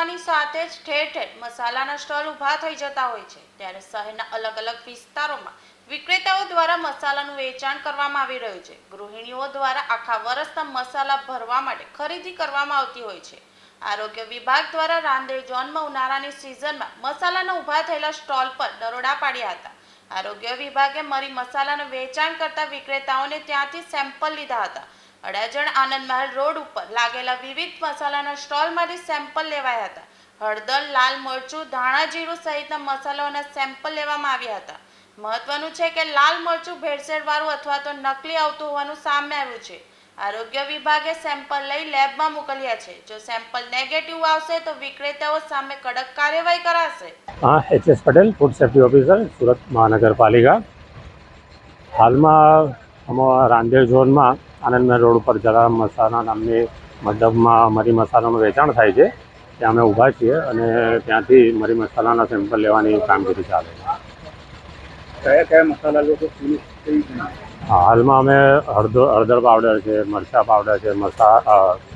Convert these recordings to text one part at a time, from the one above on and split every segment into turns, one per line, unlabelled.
થતાની સાથે જ ઠેર ઠેર મસાલાના સ્ટોલ ઊભા થઈ જતા હોય છે. ત્યારે શહેરના અલગ અલગ વિસ્તારોમાં વિક્રેતાઓ દ્વારા મસાલાનું વેચાણ કરવામાં આવી રહ્યું છે. ગૃહિણીઓ દ્વારા આખા વર્ષના મસાલા ભરવા માટે ખરીદી કરવામાં આવતી હોય છે. આરોગ્ય વિભાગ દ્વારા રાંદેર ઝોનમાં ઉનાળાની સિઝનમાં મસાલાના ઊભા થયેલા સ્ટોલ પર દરોડા પાડ્યા હતા. આરોગ્ય વિભાગે મરી મસાલાનું વેચાણ કરતા વિક્રેતાઓને ત્યાંથી સેમ્પલ લીધા હતા. અડાજણ આનંદ મહેલ રોડ ઉપર લાગેલા વિવિધ મસાલાના સ્ટોલમાંથી સેમ્પલ લેવાયા હતા. હળદર, લાલ મરચું, ધાણા જીરું સહિતના મસાલાઓના સેમ્પલ લેવામાં આવ્યા હતા. મહત્વનું છે કે લાલ મરચું ભેળસેળવાળું અથવા તો નકલી આવતું હોવાનું સામે આવ્યું છે. આરોગ્ય વિભાગે સેમ્પલ લઈ લેબમાં મોકલ્યા છે. જો સેમ્પલ નેગેટિવ આવશે તો વિક્રેતાઓ સામે કડક કાર્યવાહી કરાશે.
હા H S Patel, food safety officer, Surat મહાનગરપાલિકા. હાલમાં અમારા રાંદેર ઝોનમાં આનંદમહેલ રોડ ઉપર જલારામ મસાલા નામની મંડપમાં મરી મસાલાનું વેચાણ થાય છે. ત્યાં અમે ઊભા છીએ અને ત્યાંથી મરી મસાલાના સેમ્પલ લેવાની કામગીરી ચાલે છે.
કયા કયા મસાલા લોકો
હાલમાં અમે હળદર હળદર પાવડર છે મરચાં પાવડર છે મસા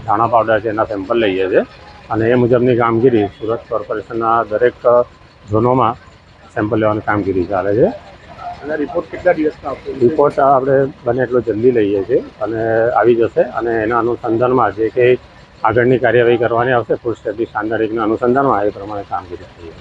ધાણા પાવડર છે એના સેમ્પલ લઈએ છીએ. અને એ મુજબની કામગીરી સુરત કોર્પોરેશનના દરેક ઝોનોમાં સેમ્પલ લેવાની કામગીરી ચાલે છે.
અને રિપોર્ટ કેટલા દિવસમાં
રિપોર્ટ આપણે બને એટલો જલ્દી લઈએ છીએ અને આવી જશે અને એના અનુસંધાનમાં જે કંઈ આગળની કાર્યવાહી કરવાની આવશે ફૂડ સેફ્ટી સ્ટાન્ડર્ડ એકના અનુસંધાનમાં એ પ્રમાણે કામગીરી થઈએ